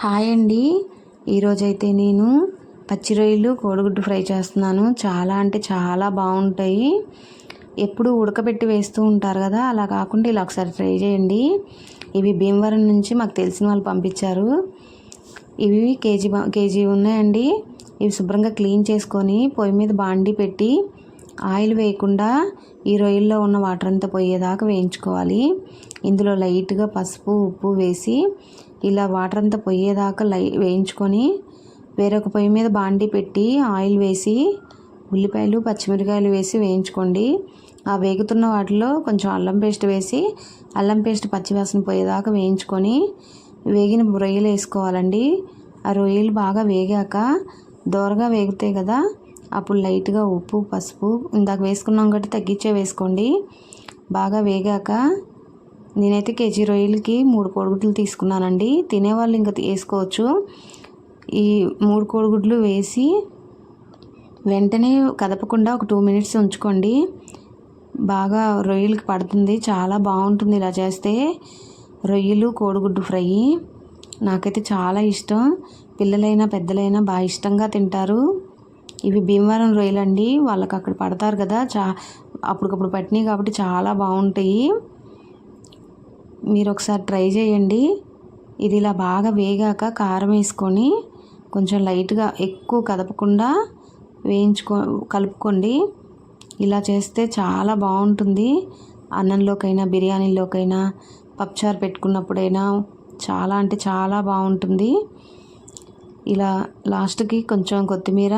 Hi అండి. ఈరోజైతే నేను పచ్చి రొయ్యలు కోడిగుడ్డు ఫ్రై చేస్తున్నాను. చాలా అంటే చాలా బాగుంటాయి. ఎప్పుడు ఉడకబెట్టి వేస్తూ ఉంటారు కదా అలా కాకుండా ఇలా ఒకసారి ట్రై చేయండి. ఇవి భీమవరం నుంచి మాకు తెలిసిన వాళ్ళు పంపించారు. ఇవి కేజీ కేజీ ఉన్నాయండి. ఇవి శుభ్రంగా క్లీన్ చేసుకొని పొయ్యి మీద బాండి పెట్టి ఆయిల్ వేయకుండా ఈ రొయ్యల్లో ఉన్న వాటర్ అంతా పోయేదాకా వేయించుకోవాలి. ఇందులో లైట్గా పసుపు ఉప్పు వేసి ఇలా వాటర్ అంతా పోయేదాకా లై వేయించుకొని వేరొక పొయ్యి మీద బాండి పెట్టి ఆయిల్ వేసి ఉల్లిపాయలు పచ్చిమిరకాయలు వేసి వేయించుకోండి. ఆ వేగుతున్న వాటిలో కొంచెం అల్లం పేస్ట్ వేసి అల్లం పేస్ట్ పచ్చివాసన పోయేదాకా వేయించుకొని వేగిన రొయ్యలు వేసుకోవాలండి. ఆ రొయ్యలు బాగా వేగాక దోరగా వేగుతాయి కదా అప్పుడు లైట్గా ఉప్పు పసుపు ఇందాక వేసుకున్నాం కాబట్టి తగ్గించే వేసుకోండి. బాగా వేగాక నేనైతే కేజీ రొయ్యలకి మూడు కోడిగుడ్లు తీసుకున్నానండి. తినేవాళ్ళు ఇంకా వేసుకోవచ్చు. ఈ మూడు కోడిగుడ్లు వేసి వెంటనే కదపకుండా ఒక టూ మినిట్స్ ఉంచుకోండి. బాగా రొయ్యలకి పడుతుంది. చాలా బాగుంటుంది ఇలా చేస్తే. రొయ్యలు కోడిగుడ్డు ఫ్రై నాకైతే చాలా ఇష్టం. పిల్లలైనా పెద్దలైనా బాగా ఇష్టంగా తింటారు. ఇవి భీమవరం రొయ్యలు అండి. వాళ్ళకి అక్కడ పడతారు కదా చా అప్పటికప్పుడు పట్టినాయి కాబట్టి చాలా బాగుంటాయి. మీరు ఒకసారి ట్రై చేయండి. ఇది ఇలా బాగా వేగాక కారం వేసుకొని కొంచెం లైట్గా ఎక్కువ కదపకుండా వేయించుకో కలుపుకోండి. ఇలా చేస్తే చాలా బాగుంటుంది. అన్నంలోకైనా బిర్యానీలోకైనా పప్పుచారు పెట్టుకున్నప్పుడైనా చాలా అంటే చాలా బాగుంటుంది. ఇలా లాస్ట్కి కొంచెం కొత్తిమీర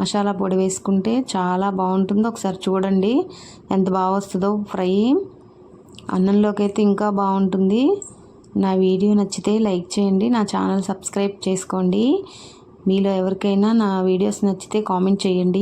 మసాలా పొడి వేసుకుంటే చాలా బాగుంటుంది ఒకసారి చూడండి. ఎంత బాగా వస్తుందో ఫ్రై. అన్నంలోకి అయితే ఇంకా బాగుంటుంది. నా వీడియో నచ్చితే లైక్ చేయండి నా ఛానల్ సబ్స్క్రైబ్ చేసుకోండి. మీలో ఎవరికైనా నా వీడియోస్ నచ్చితే కామెంట్ చేయండి.